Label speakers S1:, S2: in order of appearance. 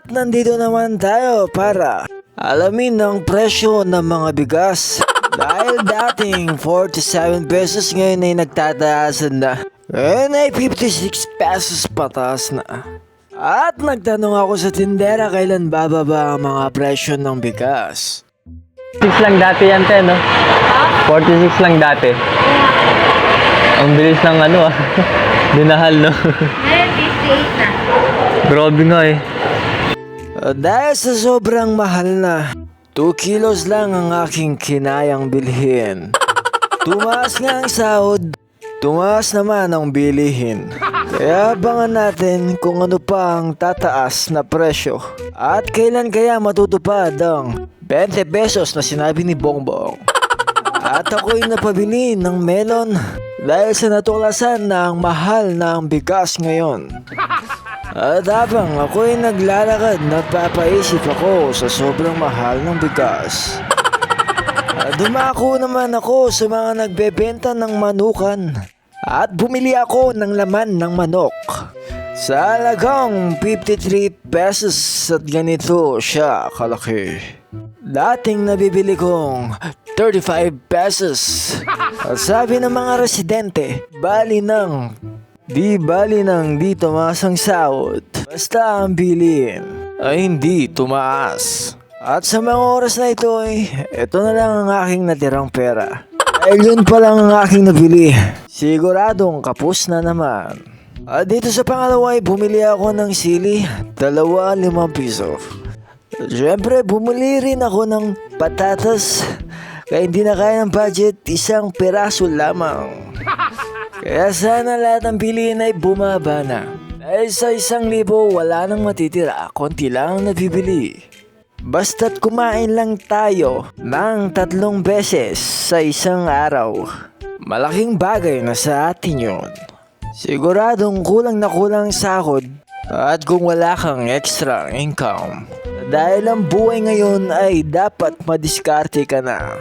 S1: At nandito naman tayo para alamin ang presyo ng mga bigas. Dahil dating 47 pesos ngayon ay nagtataasan na. Ngayon ay 56 pesos pataas na. At nagtanong ako sa tindera kailan bababa ang mga presyo ng bigas.
S2: 6 lang dati yan, te, no? 46 lang dati. Ang bilis ng ano, ah. Dinahal, no?
S3: Ngayon, 58 na.
S2: Grabe nga, eh.
S1: Uh, dahil sa sobrang mahal na, 2 kilos lang ang aking kinayang bilhin. Tumaas nga ang sahod, tumaas naman ang bilihin. Kaya abangan natin kung ano pa ang tataas na presyo. At kailan kaya matutupad ang 20 pesos na sinabi ni Bongbong. At ako'y napabili ng melon dahil sa natuklasan na ang mahal na ang bigas ngayon. At habang ako'y naglalakad, napapaisip ako sa sobrang mahal ng bigas. At dumako naman ako sa mga nagbebenta ng manukan. At bumili ako ng laman ng manok. Sa halagang 53 pesos at ganito siya kalaki. Dating nabibili kong 35 pesos. At sabi ng mga residente, bali ng Di bali nang di tumaas ang sahod. Basta ang bilhin ay hindi tumaas. At sa mga oras na ito ay, ito na lang ang aking natirang pera. Dahil yun pa lang ang aking nabili. Siguradong kapos na naman. At dito sa pangalawa ay bumili ako ng sili, dalawa limang piso. Siyempre, bumili rin ako ng patatas. Kaya hindi na kaya ng budget, isang peraso lamang. Kaya sana lahat ng piliin ay bumaba na. Dahil sa isang libo, wala nang matitira, konti lang ang nabibili. Basta't kumain lang tayo ng tatlong beses sa isang araw. Malaking bagay na sa atin yun. Siguradong kulang na kulang ang sahod at kung wala kang extra income. Dahil ang buhay ngayon ay dapat madiskarte ka na.